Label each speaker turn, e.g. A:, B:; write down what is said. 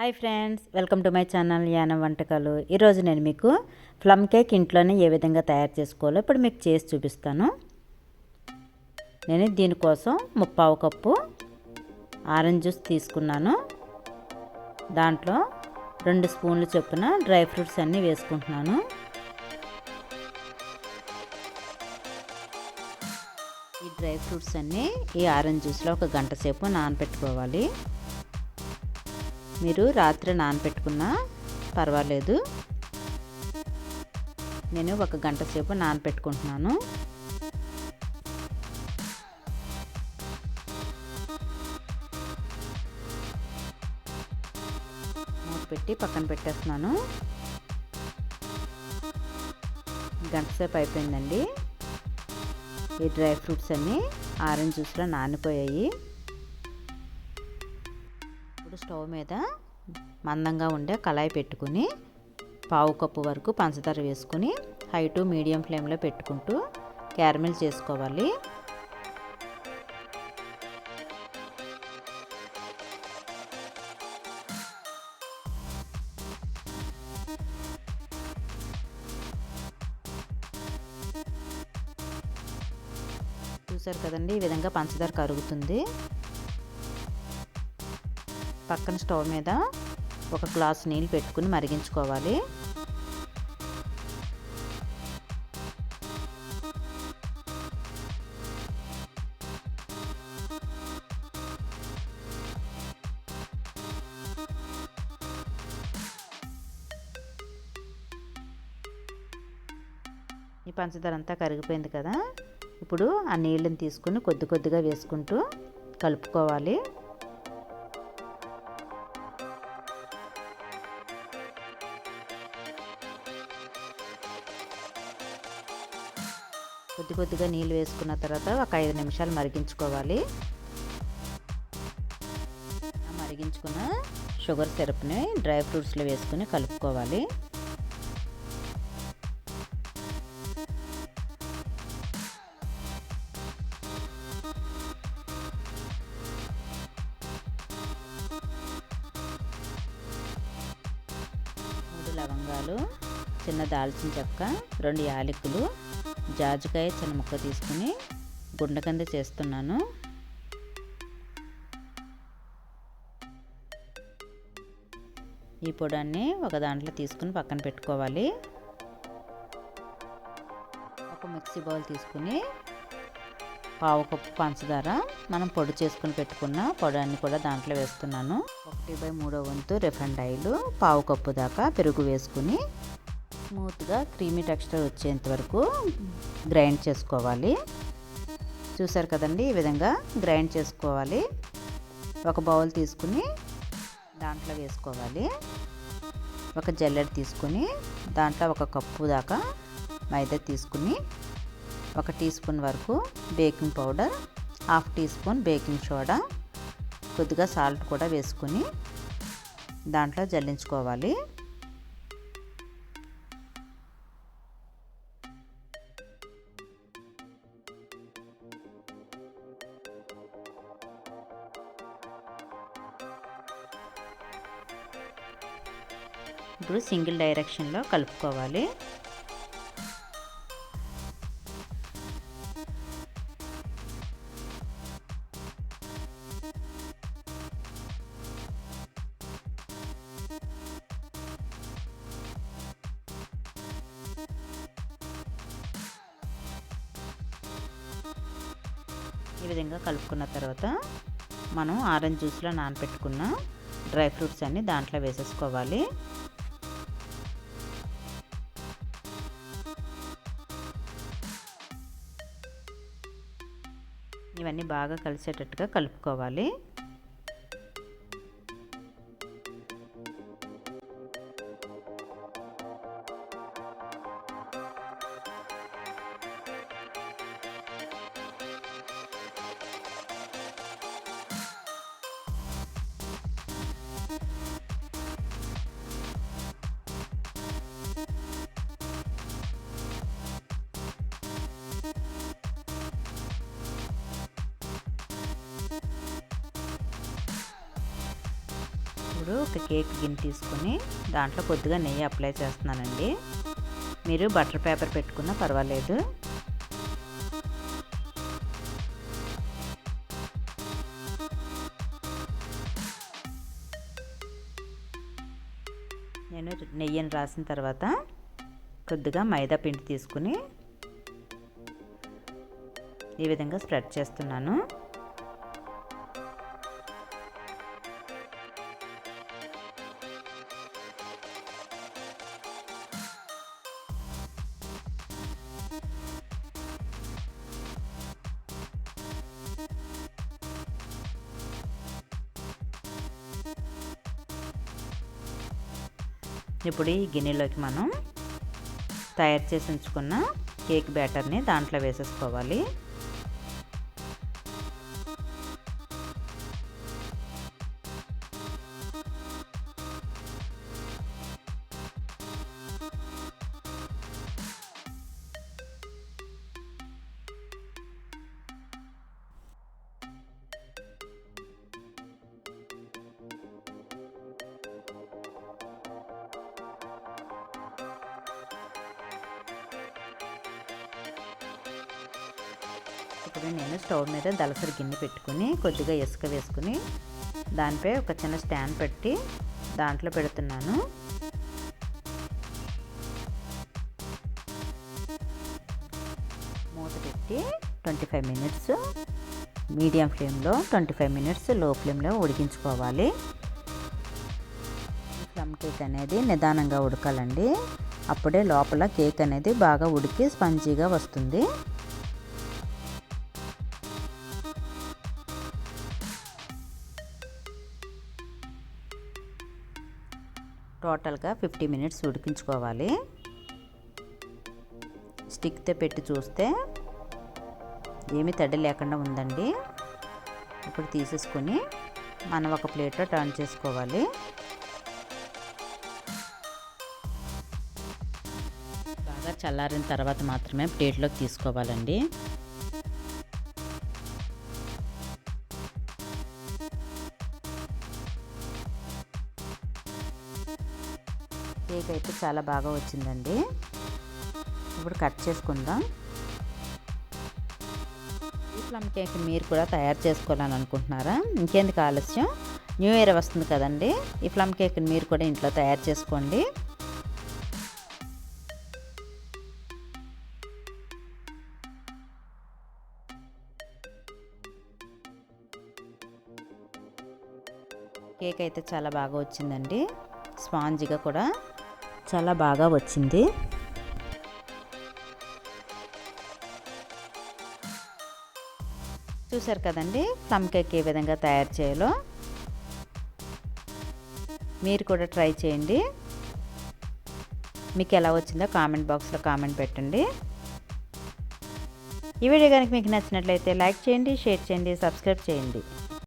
A: Hi friends welcome to my channel యాన వంటకాలు. ఈరోజు నేను మీకు ప్లమ్ కేక్ ఇంట్లోనే ఏ విధంగా తయారు చేసుకోవాలో ఇప్పుడు మీకు చేసి చూపిస్తాను. నేను దీనికోసం ముప్పావు కప్పు ఆరెంజ్ జ్యూస్ తీసుకున్నాను. దాంట్లో రెండు స్పూన్లు చొప్పున డ్రై ఫ్రూట్స్ అన్నీ వేసుకుంటున్నాను. ఈ డ్రై ఫ్రూట్స్ అన్నీ ఈ ఆరెంజ్ జ్యూస్లో ఒక గంట సేపు నానబెట్టుకోవాలి మీరు రాత్రి నానపెట్టుకున్నా పర్వాలేదు. నేను ఒక గంట సేపు నానబెట్టుకుంటున్నాను పెట్టి పక్కన పెట్టేస్తున్నాను. గంట సేపు అయిపోయిందండి. ఈ డ్రై ఫ్రూట్స్ అన్నీ ఆరెంజ్ జ్యూస్లో నానిపోయాయి. స్టవ్ మీద మందంగా ఉండే కళాయి పెట్టుకుని పావు కప్పు వరకు పంచదార వేసుకుని హై టు మీడియం ఫ్లేమ్లో పెట్టుకుంటూ క్యారమిల్ చేసుకోవాలి. చూసారు కదండి ఈ విధంగా పంచదార కరుగుతుంది. పక్కన స్టవ్ మీద ఒక గ్లాస్ నీళ్ళు పెట్టుకుని మరిగించుకోవాలి. ఈ పంచదార అంతా కరిగిపోయింది కదా. ఇప్పుడు ఆ నీళ్ళని తీసుకుని కొద్ది కొద్దిగా వేసుకుంటూ కలుపుకోవాలి. కొద్ది కొద్దిగా నీళ్ళు వేసుకున్న తర్వాత ఒక ఐదు నిమిషాలు మరిగించుకోవాలి. మరిగించుకున్న షుగర్ సిరప్ని డ్రై ఫ్రూట్స్లో వేసుకుని కలుపుకోవాలి. మూడు లవంగాలు చిన్న దాల్చిన చెక్క రెండు యాలకులు జాజికాయ చిన్న ముక్క తీసుకుని గుండ కింద చేస్తున్నాను. ఈ పొడాన్ని ఒక దాంట్లో తీసుకుని పక్కన పెట్టుకోవాలి. ఒక మిక్సీ బౌల్ తీసుకుని పావు కప్పు పంచదార మనం పొడి చేసుకుని పెట్టుకున్న పొడాన్ని కూడా దాంట్లో వేస్తున్నాను. ఒకటి బై మూడో వంతు రిఫండ్ ఆయిల్ పావు కప్పు దాకా పెరుగు వేసుకుని స్మూత్గా క్రీమీ టెక్స్చర్ వచ్చేంత వరకు గ్రైండ్ చేసుకోవాలి. చూసారు కదండి ఈ విధంగా గ్రైండ్ చేసుకోవాలి. ఒక బౌల్ తీసుకుని దాంట్లో వేసుకోవాలి. ఒక జల్లెడ తీసుకుని దాంట్లో ఒక కప్పు దాకా మైదా తీసుకుని ఒక టీ స్పూన్ వరకు baking powder half teaspoon baking soda కొద్దిగా సాల్ట్ కూడా వేసుకుని దాంట్లో జల్లించుకోవాలి. ఇప్పుడు సింగిల్ డైరెక్షన్లో కలుపుకోవాలి. ఈ విధంగా కలుపుకున్న తర్వాత మనం ఆరెంజ్ జ్యూస్లో నానబెట్టుకున్న డ్రై ఫ్రూట్స్ అన్నీ దాంట్లో వేసేసుకోవాలి. ఇవన్నీ బాగా కలిసేటట్టుగా కలుపుకోవాలి. ఇప్పుడు ఒక కేక్ గిన్నె తీసుకొని దాంట్లో కొద్దిగా నెయ్యి అప్లై చేస్తున్నానండి. మీరు బటర్ పేపర్ పెట్టుకున్నా పర్వాలేదు. నేను నెయ్యిని రాసిన తర్వాత కొద్దిగా మైదా పిండి తీసుకుని ఈ విధంగా స్ప్రెడ్ చేస్తున్నాను. ఇప్పుడు ఈ గిన్నెలోకి మనం తయారు చేసి ఉంచుకున్న కేక్ బ్యాటర్ని దాంట్లో వేసేసుకోవాలి. ఇప్పుడు నేను స్టవ్ మీద దలసరి గిన్నె పెట్టుకుని కొద్దిగా ఇసుక వేసుకుని దానిపై ఒక చిన్న స్టాండ్ పెట్టి దాంట్లో పెడుతున్నాను. మూత పెట్టి ట్వంటీ ఫైవ్ మినిట్స్ మీడియం ఫ్లేమ్లో ట్వంటీ ఫైవ్ మినిట్స్లో ఫ్లేమ్లో ఉడికించుకోవాలి. ప్లమ్ కేక్ అనేది నిదానంగా ఉడకాలండి. అప్పుడే లోపల కేక్ అనేది బాగా ఉడికి స్పంజీగా వస్తుంది. టోటల్గా ఫిఫ్టీ మినిట్స్ ఉడికించుకోవాలి. స్టిక్తో పెట్టి చూస్తే ఏమీ తడి లేకుండా ఉందండి. ఇప్పుడు తీసేసుకొని మనం ఒక ప్లేట్లో టర్న్ చేసుకోవాలి. బాగా చల్లారిన తర్వాత మాత్రమే ప్లేట్లోకి తీసుకోవాలండి. కేక్ అయితే చాలా బాగా వచ్చిందండి. ఇప్పుడు కట్ చేసుకుందాం. ఈ ప్లమ్ కేక్ మీరు కూడా తయారు చేసుకోవాలని అనుకుంటున్నారా? ఇంకెందుకు ఆలస్యం? న్యూ ఇయర్ వస్తుంది కదండి. ఈ ప్లమ్ కేక్ని మీరు కూడా ఇంట్లో తయారు చేసుకోండి. కేక్ అయితే చాలా బాగా వచ్చిందండి. స్పాంజిగా కూడా చాలా బాగా వచ్చింది. చూసారు కదండి? ప్లమ్ కేక్ ఏ విధంగా తయారు చేయాలో? మీరు కూడా ట్రై చేయండి. మీకు ఎలా వచ్చిందో కామెంట్ బాక్స్లో కామెంట్ పెట్టండి. ఈ వీడియో కనుక మీకు నచ్చినట్లయితే లైక్ చేయండి షేర్ చేయండి సబ్స్క్రైబ్ చేయండి.